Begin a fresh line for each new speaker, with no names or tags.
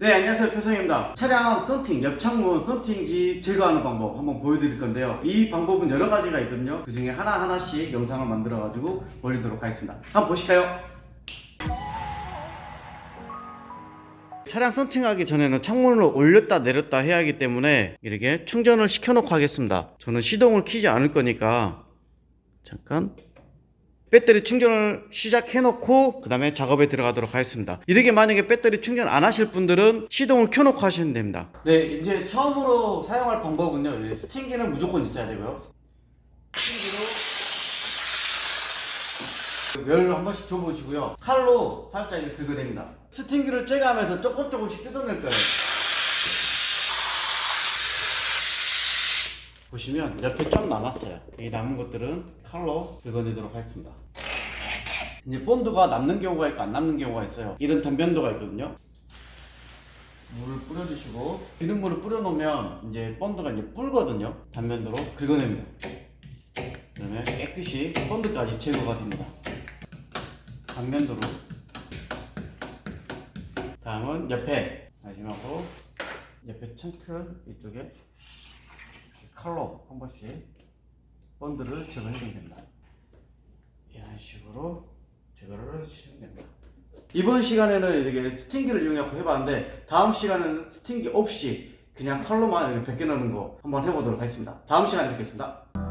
네 안녕하세요. 표성입니다. 차량 썬팅 옆창문 썬팅지 제거하는 방법 한번 보여드릴 건데요. 이 방법은 여러 가지가 있거든요. 그 중에 하나하나씩 영상을 만들어 가지고 올리도록 하겠습니다. 한번 보실까요? 차량 썬팅하기 전에는 창문을 올렸다 내렸다 해야 하기 때문에 이렇게 충전을 시켜놓고 하겠습니다. 저는 시동을 키지 않을 거니까 잠깐 배터리 충전을 시작해놓고 그 다음에 작업에 들어가도록 하겠습니다. 이렇게 만약에 배터리 충전 안 하실 분들은 시동을 켜놓고 하시면 됩니다. 네 이제 처음으로 사용할 방법은요. 이 스팅기는 무조건 있어야 되고요. 스팅기로 열 한 번씩 줘보시고요. 칼로 살짝 이렇게 긁어냅니다. 스팅기를 째가면서 조금 조금씩 뜯어낼 거예요 보시면 옆에 좀 남았어요. 이 남은 것들은 칼로 긁어내도록 하겠습니다. 이제 본드가 남는 경우가 있고 안 남는 경우가 있어요. 이런 단변도가 있거든요. 물을 뿌려주시고 기름물을 뿌려놓으면 이제 본드가 이제 불거든요. 단면도로 긁어냅니다. 그다음에 깨끗이 본드까지 제거가 됩니다. 단면도로. 다음은 옆에 마지막으로 옆에 층틀 이쪽에 칼로 한 번씩 본드를 제거해주면 됩니다. 이런 식으로 제거를 해주시면 됩니다. 이번 시간에는 이렇게 스팅기를 이용해서 해봤는데 다음 시간에는 스팅기 없이 그냥 칼로만 이렇게 벗겨내는 거 한번 해보도록 하겠습니다. 다음 시간에 뵙겠습니다.